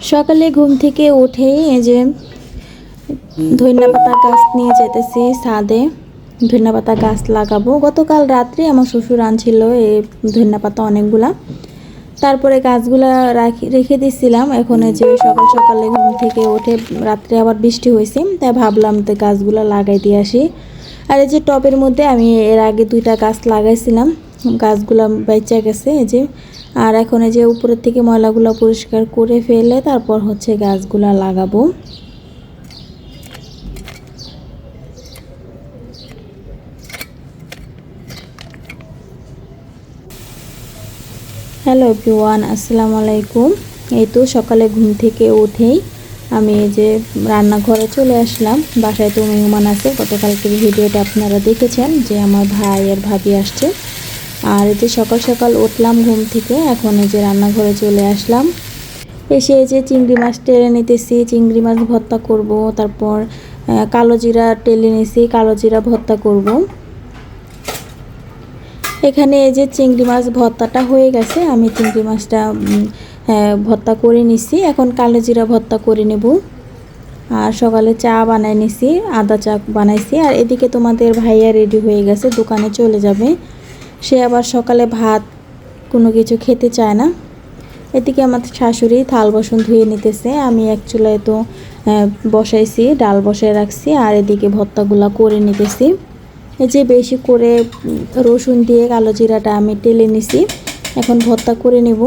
সকালে ঘুম থেকে উঠে এই যে ধনিয়া পাতা গাছ নিয়ে যেতেছি ছাদে। ধনিয়া পাতা গাছ লাগাবো। গতকাল রাত্রে আমার শ্বশুর আনছিল এই ধনিয়া পাতা অনেকগুলা। তারপরে গাছগুলা রাখি, রেখে দিছিলাম। এখন এই যে সকাল সকালে ঘুম থেকে উঠে রাত্রে আবার বৃষ্টি হয়েছে তাই ভাবলাম তো গাছগুলা লাগাই দিয়ে আসি। আর এই যে টবের মধ্যে আমি এর আগে দুইটা গাছ লাগাইছিলাম। গাছগুলা বেঁচে গেছে, এই যে আর এখন এই যে উপরের থেকে ময়লাগুলো পরিষ্কার করে ফেলে তারপর হচ্ছে গাছগুলা লাগাবো। হ্যালো এভরিওয়ান, আসসালামু আলাইকুম। এই তো সকালে ঘুম থেকে উঠেই আমি এই যে রান্নাঘরে চলে আসলাম। বাসায় তো মেহমান আছে, গতকালকের ভিডিওটা আপনারা দেখেছেন যে আমার ভাই আর ভাবি আসছে। আর এই যে সকাল সকাল উঠলাম ঘুম থেকে এখন এই যে রান্নাঘরে চলে আসলাম। এসে এই যে চিংড়ি মাছ টেলে নিতেছি চিংড়ি মাছ ভর্তা করব তারপর কালো জিরা টেলে নিছি কালো জিরা ভর্তা করব। এখানে এই যে চিংড়ি মাছ ভর্তাটা হয়ে গেছে আমি চিংড়ি মাছটা হ্যাঁ, ভর্তা করে নিছি এখন কালো জিরা ভর্তা করে নেব। আর সকালে চা বানাই নিছি আদা চা বানাইছি আর এদিকে তোমাদের ভাইয়া রেডি হয়ে গেছে দোকানে চলে যাবে। সে আবার সকালে ভাত, কোনো কিছু খেতে চায় না। এদিকে আমার শাশুড়ি থাল বাসন ধুয়ে নিতেছে। আমি এক চুলায় তো বসাইছি, ডাল বসায় রাখছি আর এদিকে ভর্তাগুলা করে নিতেছি। এই যে বেশি করে রসুন দিয়ে কালো জিরাটা আমি টেলে নিছি। এখন ভর্তা করে নেব।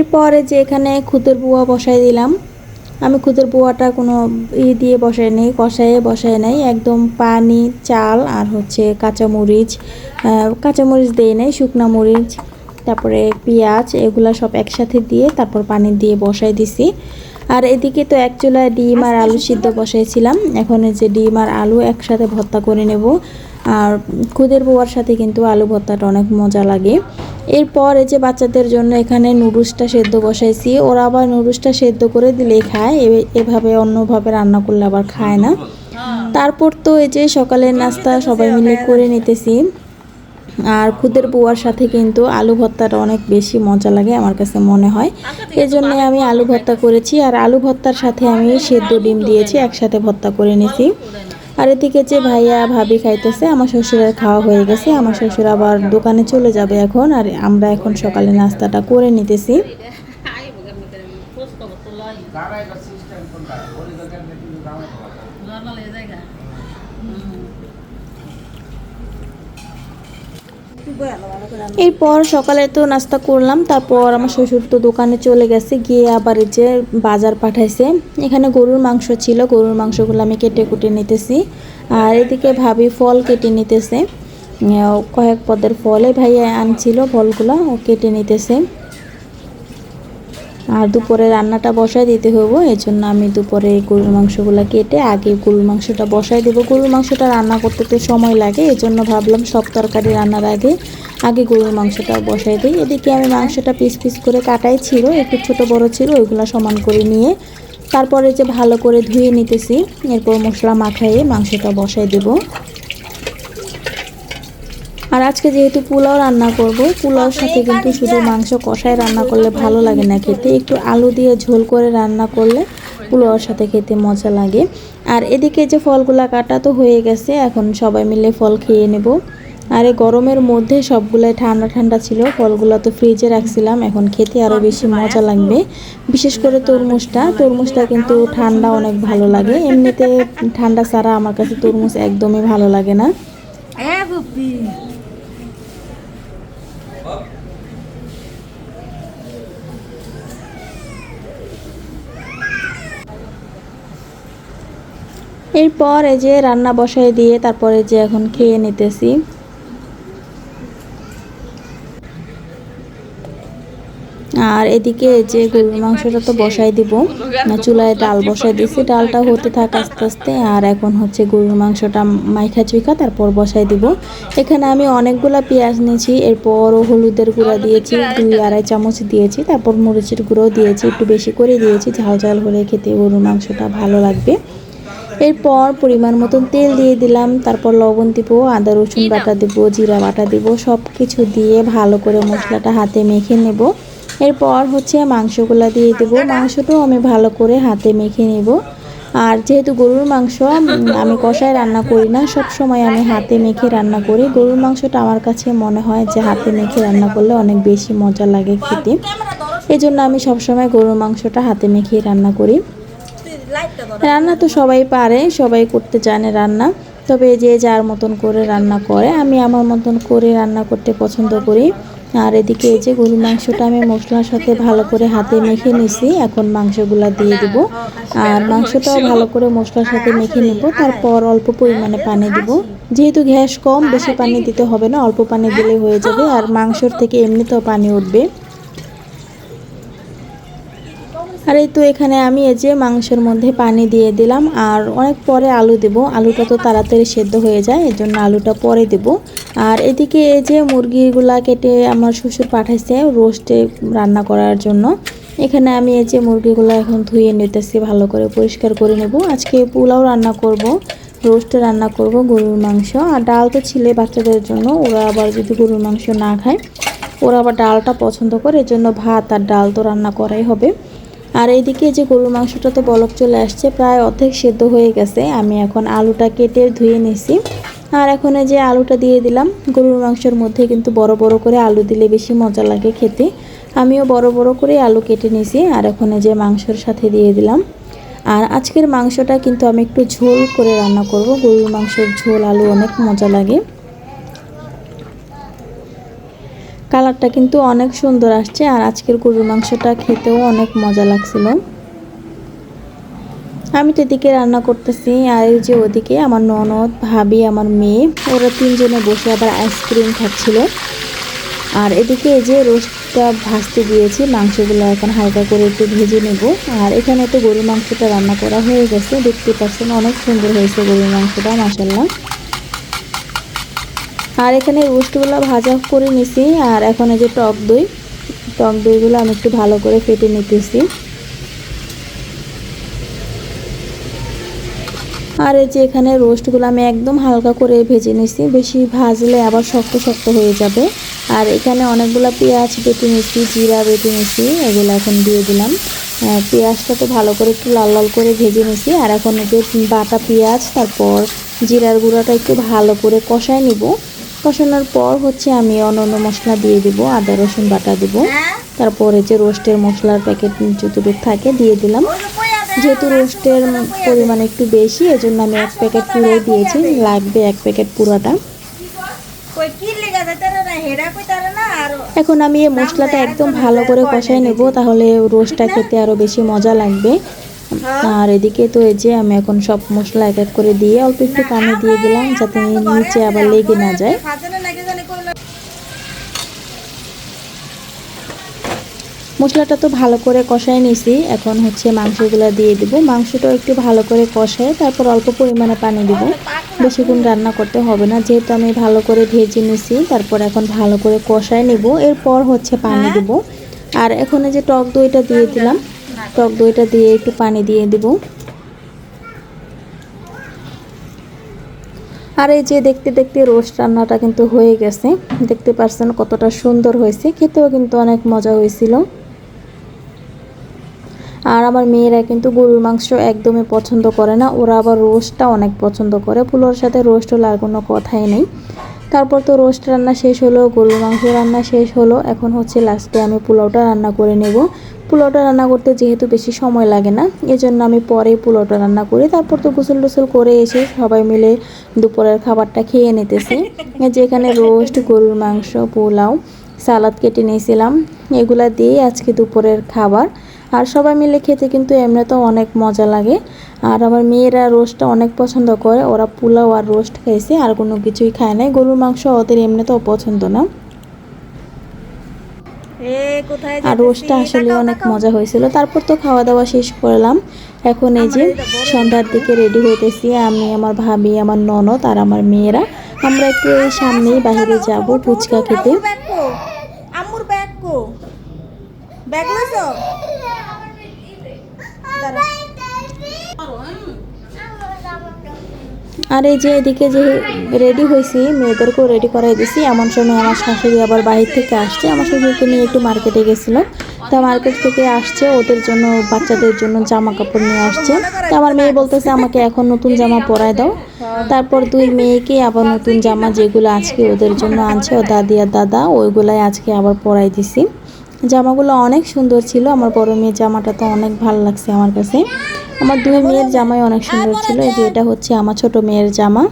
এরপরে যে এখানে খুদের বুয়া বসাই দিলাম, আমি খুদের বুয়াটা কোনো ই দিয়ে বসাই নেই কষায়ে বসাই নাই, একদম পানি, চাল আর হচ্ছে কাঁচামরিচ কাঁচামরিচ দিয়ে নেই, শুকনা মরিচ, তারপরে পেঁয়াজ, এগুলা সব একসাথে দিয়ে তারপর পানি দিয়ে বসাই দিছি। আর এদিকে তো এক চুলায় ডিম আর আলু সিদ্ধ বসাইছিলাম, এখন যে ডিম আর আলু একসাথে ভর্তা করে নেব। আর খুদের বোয়ার সাথে কিন্তু আলু ভর্তাটা অনেক মজা লাগে। এরপর এই যে বাচ্চাদের জন্য এখানে নুডলসটা সেদ্ধ বসাইছি। ওরা আবার নুডলসটা সেদ্ধ করে দিলেই খায়। এভাবে অন্যভাবে রান্না করলে আবার খায় না। তারপর তো এই যে সকালের নাস্তা সবাই মিলে করে নিতেছি। আর খুদের বুয়ার সাথে কিন্তু আলু ভর্তাটা অনেক বেশি মজা লাগে আমার কাছে মনে হয়। এই জন্য আমি আলু ভর্তা করেছি। আর আলু ভর্তার সাথে আমি সেদ্ধ ডিম দিয়েছি, একসাথে ভর্তা করে নিয়েছি আর এদিকে যে ভাইয়া ভাবি খাইতেছে, আমার শ্বশুরের খাওয়া হয়ে গেছে, আমার শ্বশুর আবার দোকানে চলে যাবে এখন, আর আমরা এখন সকালে নাস্তাটা করে নিতেছি। এরপর সকালে তো নাস্তা করলাম, তারপর আমার শ্বশুর তো দোকানে চলে গেছে, গিয়ে আবার যে বাজার পাঠাইছে। এখানে গরুর মাংস ছিল, গরুর মাংসগুলো আমি কেটে কুটে নিতেছি। আর এদিকে ভাবি ফল কেটে নিতেছে। কয়েক পদের ফলে ভাইয়া আনছিল ফলগুলো, ও কেটে নিতেছে। আর দুপুরে রান্নাটা বসায় দিতে হব এই জন্য আমি দুপুরে গরুর মাংসগুলো কেটে আগে গরুর মাংসটা বসায় দেবো। গরুর মাংসটা রান্না করতে তো সময় লাগে এই জন্য ভাবলাম সব তরকারি রান্নার আগে আগে গরুর মাংসটা বসাই দিই। এদিকে আমি মাংসটা পিস পিস করে কাটাই ছিল, একটু ছোট বড় ছিল, ওইগুলো সমান করে নিয়ে তারপরে যে ভালো করে ধুয়ে নিতেছি, এরপর মশলা মাখাইয়ে মাংসটা বসাই দেবো। আর আজকে যেহেতু পোলাও রান্না করব, পোলাওর সাথে কিন্তু শুধু মাংস কষায় রান্না করলে ভালো লাগে না খেতে। একটু আলু দিয়ে ঝোল করে রান্না করলে পোলাওর সাথে খেতে মজা লাগে। আর এদিকে যে ফলগুলা কাটা তো হয়ে গেছে, এখন সবাই মিলে ফল খেয়ে নেব। আর এই গরমের মধ্যে সবগুলাই ঠান্ডা ঠান্ডা ছিল, ফলগুলো তো ফ্রিজে রাখছিলাম, এখন খেতে আরও বেশি মজা লাগবে। বিশেষ করে তরমুজটা তরমুজটা কিন্তু ঠান্ডা অনেক ভালো লাগে। এমনিতে ঠান্ডা ছাড়া আমার কাছে তরমুজ একদমই ভালো লাগে না। এরপর এই যে রান্না বসায় দিয়ে তারপরে যে এখন খেয়ে নিতেছি। আর এদিকে যে গরুর মাংসটা তো বসাই দিব। চুলায় ডাল বসাই দিছি, ডালটা হতে থাক আস্তে আস্তে। আর এখন হচ্ছে গরুর মাংসটা মাইখা চুইখা তারপর বসাই দিব। এখানে আমি অনেকগুলা পেঁয়াজ নিয়েছি এরপর হলুদের গুঁড়া দিয়েছি, দুই আড়াই চামচ দিয়েছি, তারপর মরিচের গুঁড়োও দিয়েছি, একটু বেশি করে দিয়েছি, ঝাল ঝাল হলে খেতে গরুর মাংসটা ভালো লাগবে। এরপর পরিমাণ মতন তেল দিয়ে দিলাম। তারপর লবণ দিব, আদা, রসুন বাটা দিব, জিরা বাটা দিব সব কিছু দিয়ে ভালো করে মশলাটা হাতে মেখে নেব। এরপর হচ্ছে মাংসগুলো দিয়ে দেবো। মাংসটাও আমি ভালো করে হাতে মেখে নেব। আর যেহেতু গরুর মাংস আমি কষায় রান্না করি না, সব সময় আমি হাতে মেখে রান্না করি। গরুর মাংসটা আমার কাছে মনে হয় যে হাতে মেখে রান্না করলে অনেক বেশি মজা লাগে খেতে। এই জন্য আমি সবসময় গরুর মাংসটা হাতে মেখে রান্না করি। রান্না তো সবাই পারে, সবাই করতে জানে রান্না। তবে যে যার মতন করে রান্না করে, আমি আমার মতন করে রান্না করতে পছন্দ করি। আর এদিকে এই যে গরুর মাংসটা আমি মশলার সাথে ভালো করে হাতে মেখে নিছি, এখন মাংসগুলা দিয়ে দিব। আর মাংসটাও ভালো করে মশলার সাথে মেখে নিব, তারপর অল্প পরিমাণে পানি দিব। যেহেতু গ্যাস কম, বেশি পানি দিতে হবে না, অল্প পানি দিলে হয়ে যাবে। আর মাংসর থেকে এমনিতেও পানি উঠবে। আর এই তো এখানে আমি এই যে মাংসের মধ্যে পানি দিয়ে দিলাম, আর অনেক পরে আলু দেব। আলুটা তো তাড়াতাড়ি সেদ্ধ হয়ে যায় এর জন্য আলুটা পরে দেব। আর এদিকে এই যে মুরগিগুলা কেটে আমার শ্বশুর পাঠাইছে রোস্টে রান্না করার জন্য। এখানে আমি এই যে মুরগিগুলো এখন ধুয়ে নিতেছি, ভালো করে পরিষ্কার করে নেব। আজকে পোলাও রান্না করব, রোস্টে রান্না করব গরুর মাংস। আর ডাল তো ছিলে বাচ্চাদের জন্য, ওরা আবার যদি গরুর মাংস না খায়, ওরা আবার ডালটা পছন্দ করে এর জন্য ভাত আর ডাল তো রান্না করাই হবে। আর এইদিকে যে গরুর মাংসটা তো বলক চলে আসছে, প্রায় অর্ধেক সেদ্ধ হয়ে গেছে। আমি এখন আলুটা কেটে ধুয়ে নিছি। আর এখন যে আলুটা দিয়ে দিলাম, গরুর মাংসের মধ্যে কিন্তু বড় বড় করে আলু দিলে বেশি মজা লাগে খেতে। আমিও বড় বড় করে আলু কেটে নিছি, আর এখন যে মাংসের সাথে দিয়ে দিলাম। আর আজকের মাংসটা কিন্তু আমি একটু ঝোল করে রান্না করব। গরুর মাংসের ঝোল, আলু অনেক মজা লাগে। কালারটা কিন্তু অনেক সুন্দর আসছে আর আজকের গরুর মাংসটা খেতেও অনেক মজা লাগছিল। আমি তো এদিকে রান্না করতেছি আর এই যে ওদিকে আমার ননদ, ভাবি, আমার মেয়ে, ওরা তিনজনে বসে আবার আইসক্রিম খাচ্ছিল। আর এদিকে এই যে রোস্টটা ভাজতে দিয়েছি, মাংসগুলো এখন হালকা করে একটু ভেজে নেব। আর এখানে তো গরুর মাংসটা রান্না করা হয়ে গেছে, দেখতে পাচ্ছেন অনেক সুন্দর হয়েছে গরুর মাংসটা মাসাল্লাহ আর এখানে রোস্টগুলো ভাজা করে নিছি, আর এখন এই যে টক দই। টক দইগুলো আমি একটু ভালো করে ফেটে নিতেছি। আর এই যে এখানে রোস্টগুলো আমি একদম হালকা করে ভেজে নিছি, বেশি ভাজলে আবার শক্ত শক্ত হয়ে যাবে। আর এখানে অনেকগুলো পেঁয়াজ বেটে নিছি, জিরা বেটে নিছি, এগুলো এখন দিয়ে দিলাম। পেঁয়াজটা তো ভালো করে একটু লাল লাল করে ভেজে নিছি, আর এখন যে বাটা পেঁয়াজ, তারপর জিরার গুঁড়াটা একটু ভালো করে কষায় নিব। কষানোর পর হচ্ছে আমি অন্য মশলা দিয়ে দিব আদা রসুন বাটা দিব। তারপরে যে রোস্টের মশলার প্যাকেট যতটুকু থাকে দিয়ে দিলাম। যেহেতু রোস্টের পরিমাণ একটু বেশি এজন্য আমি এক প্যাকেট পুরো দিয়েছি। লাগবে এক প্যাকেট পুরোটা। এখন আমি এই মশলাটা একদম ভালো করে কষাই নেব তাহলে রোস্টটা খেতে আরও বেশি মজা লাগবে। আর এদিকে তো এই যে আমি এখন সব মশলা এক এক করে দিয়ে অল্প একটু পানি দিয়ে দিলাম যাতে নিচে আবার লেগে না যায়। মশলাটা তো ভালো করে কষাই নিছি এখন হচ্ছে মাংসগুলো দিয়ে দিব। মাংসটাও একটু ভালো করে কষায় তারপর অল্প পরিমাণে পানি দিব। বেশিক্ষণ রান্না করতে হবে না যেহেতু আমি ভালো করে ভেজে নিছি তারপর এখন ভালো করে কষায় নিব। এরপর হচ্ছে পানি দিব। আর এখন এই যে টক দইটা দিয়ে দিলাম টক দইটা দিয়ে একটু পানি দিয়ে দিব। আর এই যে দেখতে দেখতে রোস্ট রান্নাটা কিন্তু হয়ে গেছে। দেখতে পারছেন কতটা সুন্দর হয়েছে। খেতেও কিন্তু অনেক মজা হয়েছিল। আর আমার মেয়েরা কিন্তু গরুর মাংস একদমই পছন্দ করে না। ওরা আবার রোস্টটা অনেক পছন্দ করে। পুলোর সাথে রোস্ট হলে আর কোনো কথাই নেই। তারপর তো রোস্ট রান্না শেষ হলো, গরুর মাংস রান্না শেষ হলো। এখন হচ্ছে লাস্টে আমি পোলাওটা রান্না করে নেব। পোলাওটা রান্না করতে যেহেতু বেশি সময় লাগে না, এজন্য আমি পরে পোলাওটা রান্না করি। তারপর তো গোসল টোসল করে এসে সবাই মিলে দুপুরের খাবারটা খেয়ে নিতেছি। যেখানে রোস্ট, গরুর মাংস, পোলাও, সালাদ কেটে নিয়েছিলাম। এগুলা দিয়ে আজকে দুপুরের খাবার। আর সবাই মিলে খেতে কিন্তু এমনিতেও অনেক মজা লাগে। আর আমার মেয়েরা রোস্টটা অনেক পছন্দ করে। ওরা পোলাও আর রোস্ট খাইছে আর কোনো কিছুই খায় নাই। গরুর মাংস ওদের এমনিতেও পছন্দ না। আর রোস্টটা আসলে অনেক মজা হয়েছিল। তারপর তো খাওয়া দাওয়া শেষ করলাম। এখন এই যে সন্ধ্যার দিকে রেডি হইতেছি। আমি আমার ভাবি আমার ননদ আর আমার মেয়েরা। আমরা একটু এই সামনেই বাইরে যাব ফুচকা খেতে। ব্যাগ কো? ব্যাগ লইছো আর এই যে এদিকে যে রেডি হয়েছি মেয়েদেরকেও রেডি করাই দিছি। এমন সময় আমার শাশুড়ি আবার বাহির থেকে আসছে। আমার শ্বশুরকে নিয়ে একটু মার্কেটে গেছিল তা মার্কেট থেকে আসছে, ওদের জন্য বাচ্চাদের জন্য জামা কাপড় নিয়ে আসছে। তা আমার মেয়ে বলতেছে, আমাকে এখন নতুন জামা পরায় দাও। তারপর দুই মেয়েকে আবার নতুন জামা যেগুলো আজকে ওদের জন্য আনছে, ও দাদি আর দাদা, ওইগুলাই আজকে আবার পরাই দিছি। জামাগুলো অনেক সুন্দর ছিল। আমার বড় মেয়ের জামাটা তো অনেক ভালো লাগছে আমার কাছে। আমার দুই মেয়ের জামাই অনেক সুন্দর ছিল, এই যে এটা হচ্ছে আমার ছোট মেয়ের জামা।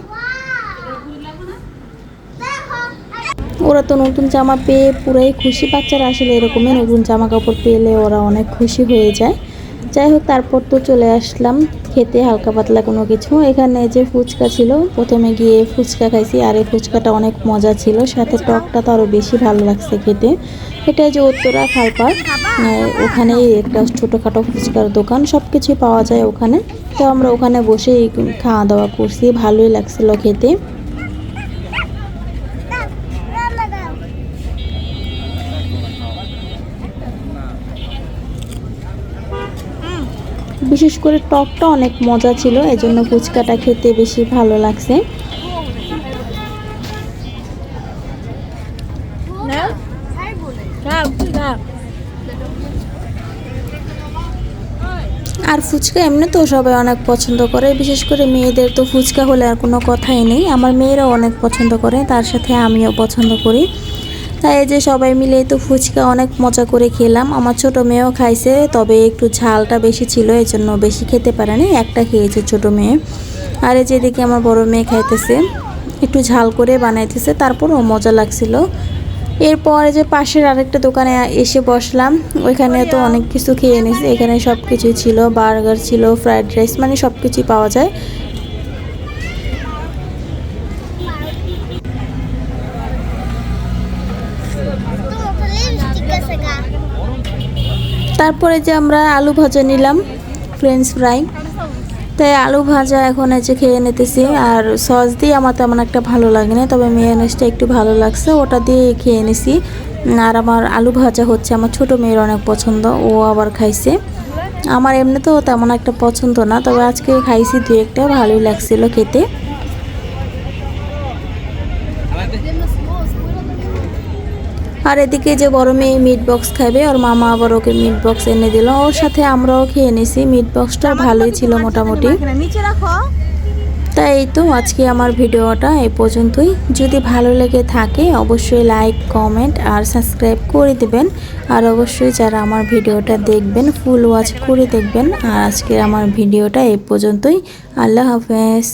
ওরা তো নতুন জামা পেয়ে পুরাই খুশি, বাচ্চারা আসলে এরকমই নতুন জামা কাপড় পেলে ওরা অনেক খুশি হয়ে যায়। যাই হোক, তারপর তো চলে আসলাম খেতে হালকা পাতলা কোনো কিছু। এখানে যে ফুচকা ছিল, প্রথমে গিয়ে ফুচকা খাইছি, আর এই ফুচকাটা অনেক মজা ছিল। সাথে টকটা তো আরও বেশি ভালো লাগছে খেতে। এটা যে উত্তরা খালপার ওখানেই একটা ছোটোখাটো ফুচকার দোকান সব কিছুই পাওয়া যায় ওখানে। তো আমরা ওখানে বসেই খাওয়া দাওয়া করছি, ভালোই লাগছিল খেতে। বিশেষ করে টকটা অনেক মজা ছিল এজন্য ফুচকাটা খেতে বেশি ভালো লাগছে। আর ফুচকা এমনি তো সবাই অনেক পছন্দ করে বিশেষ করে মেয়েদের তো ফুচকা হলে আর কোনো কথাই নেই। আমার মেয়েরাও অনেক পছন্দ করে তার সাথে আমিও পছন্দ করি। তাই এই যে সবাই মিলে তো ফুচকা অনেক মজা করে খেলাম। আমার ছোট মেয়েও খাইছে, তবে একটু ঝালটা বেশি ছিল এই জন্য বেশি খেতে পারেনি, একটা খেয়েছে ছোট মেয়ে। আর এই যেদিকে আমার বড় মেয়ে খাইতেছে, একটু ঝাল করে বানাইতেছে, তারপরও মজা লাগছিল। এরপর যে পাশের আরেকটা দোকানে এসে বসলাম, ওইখানে তো অনেক কিছু খেয়ে নিয়েছি এখানে সব কিছুই ছিল, বার্গার ছিল, ফ্রাইড রাইস মানে সব কিছুই পাওয়া যায়। তারপরে যে আমরা আলু ভাজা নিলাম ফ্রেঞ্চ ফ্রাই তাই আলু ভাজা এখন যে খেয়ে নিতেছি, আর সস দিয়ে আমার তেমন একটা ভালো লাগে না তবে মেয়োনেজটা একটু ভালো লাগছে, ওটা দিয়ে খেয়ে নিছি। আর আমার আলু ভাজা হচ্ছে আমার ছোট মেয়ের অনেক পছন্দ, ও আবার খাইছে। আমার এমনিতেও তেমন একটা পছন্দ না, তবে আজকে খাইছি দু একটা, ভালোই লাগছিল খেতে। আর এদিকে যে বড় মেয়ে মিট বক্স খাবে ওর মামা আবার ওকে মিট বক্স এনে দিল। ওর সাথে আমরাও খেয়ে নিছি মিট বক্সটা ভালোই ছিল মোটামুটি। তাই এই তো আজকে আমার ভিডিওটা এই পর্যন্তই। যদি ভালো লেগে থাকে অবশ্যই লাইক কমেন্ট আর সাবস্ক্রাইব করে দেবেন। আর অবশ্যই যারা আমার ভিডিওটা দেখবেন ফুল ওয়াচ করে দেখবেন। আর আজকে আমার ভিডিওটা এই পর্যন্তই। আল্লাহ হাফেজ।